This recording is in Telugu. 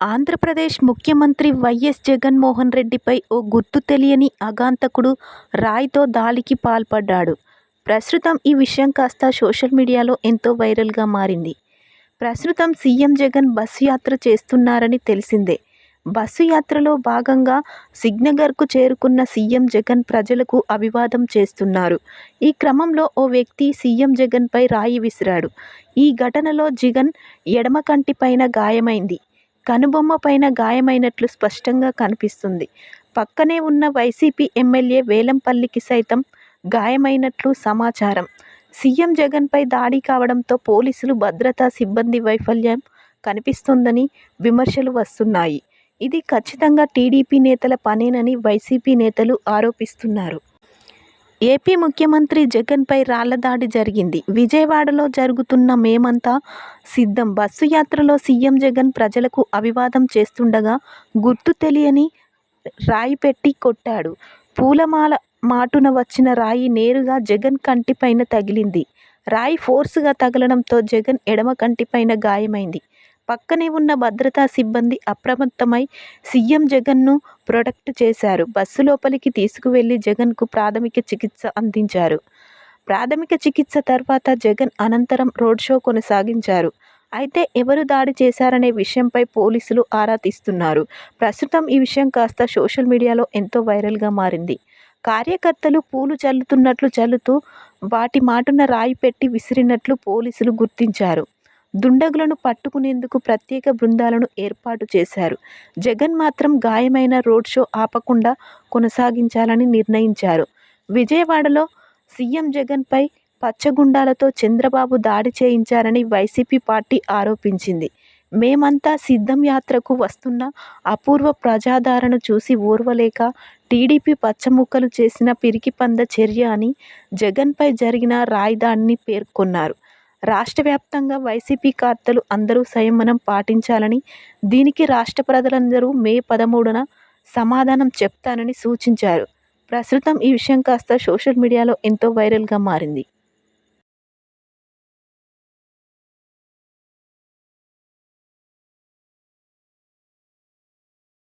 ఆంధ్రప్రదేశ్ ముఖ్యమంత్రి వైఎస్ జగన్మోహన్ రెడ్డిపై ఓ గుర్తు తెలియని అగాంతకుడు రాయితో దాలికి పాల్పడ్డాడు. ప్రస్తుతం ఈ విషయం కాస్త సోషల్ మీడియాలో ఎంతో వైరల్గా మారింది. ప్రస్తుతం సీఎం జగన్ బస్సు యాత్ర చేస్తున్నారని తెలిసిందే. బస్సు యాత్రలో భాగంగా సిగ్నగర్కు చేరుకున్న సీఎం జగన్ ప్రజలకు అభివాదం చేస్తున్నారు. ఈ క్రమంలో ఓ వ్యక్తి సీఎం జగన్పై రాయి విసిరాడు. ఈ ఘటనలో జగన్ ఎడమ కంటిపైన గాయమైంది. కనుబొమ్మ పైన గాయమైనట్లు స్పష్టంగా కనిపిస్తుంది. పక్కనే ఉన్న వైసీపీ ఎమ్మెల్యే వేలంపల్లికి సైతం గాయమైనట్లు సమాచారం. సీఎం జగన్పై దాడి కావడంతో పోలీసులు, భద్రతా సిబ్బంది వైఫల్యం కనిపిస్తోందని విమర్శలు వస్తున్నాయి. ఇది ఖచ్చితంగా టీడీపీ నేతల పనేనని వైసీపీ నేతలు ఆరోపిస్తున్నారు. ఏపీ ముఖ్యమంత్రి జగన్పై రాళ్ళ దాడి జరిగింది. విజయవాడలో జరుగుతున్న మేమంతా సిద్ధం బస్సు యాత్రలో సీఎం జగన్ ప్రజలకు అభివాదం చేస్తుండగా గుర్తు తెలియని రాయి పెట్టి కొట్టాడు. పూలమాల మాటున వచ్చిన రాయి నేరుగా జగన్ కంటిపైన తగిలింది. రాయి ఫోర్స్గా తగలడంతో జగన్ ఎడమ కంటిపైన గాయమైంది. పక్కనే ఉన్న భద్రతా సిబ్బంది అప్రమత్తమై సీఎం జగన్ను ప్రొటెక్ట్ చేశారు. బస్సు లోపలికి తీసుకువెళ్ళి జగన్కు ప్రాథమిక చికిత్స అందించారు. ప్రాథమిక చికిత్స తర్వాత జగన్ అనంతరం రోడ్ షో కొనసాగించారు. అయితే ఎవరు దాడి చేశారనే విషయంపై పోలీసులు ఆరా తీస్తున్నారు. ప్రస్తుతం ఈ విషయం కాస్త సోషల్ మీడియాలో ఎంతో వైరల్గా మారింది. కార్యకర్తలు పూలు చల్లుతున్నట్లు చల్లుతూ వాటి మాటున రాయి పెట్టి విసిరినట్లు పోలీసులు గుర్తించారు. దుండగులను పట్టుకునేందుకు ప్రత్యేక బృందాలను ఏర్పాటు చేశారు. జగన్ మాత్రం గాయమైన రోడ్ షో ఆపకుండా కొనసాగించాలని నిర్ణయించారు. విజయవాడలో సీఎం జగన్పై పచ్చగుండాలతో చంద్రబాబు దాడి చేయించారని వైసీపీ పార్టీ ఆరోపించింది. మేమంతా సిద్ధం యాత్రకు వస్తున్న అపూర్వ ప్రజాదరణ చూసి ఓర్వలేక టీడీపీ పచ్చముక్కలు చేసిన పిరికిపంద చర్య అని జగన్పై జరిగిన రాయిదాడిని పేర్కొన్నారు. రాష్ట్ర వ్యాప్తంగా వైసీపీ కార్తలు అందరూ సంయమనం పాటించాలని, దీనికి రాష్ట్ర ప్రజలందరూ మే పదమూడున సమాధానం చెప్తానని సూచించారు. ప్రస్తుతం ఈ విషయం కాస్త సోషల్ మీడియాలో ఎంతో వైరల్గా మారింది.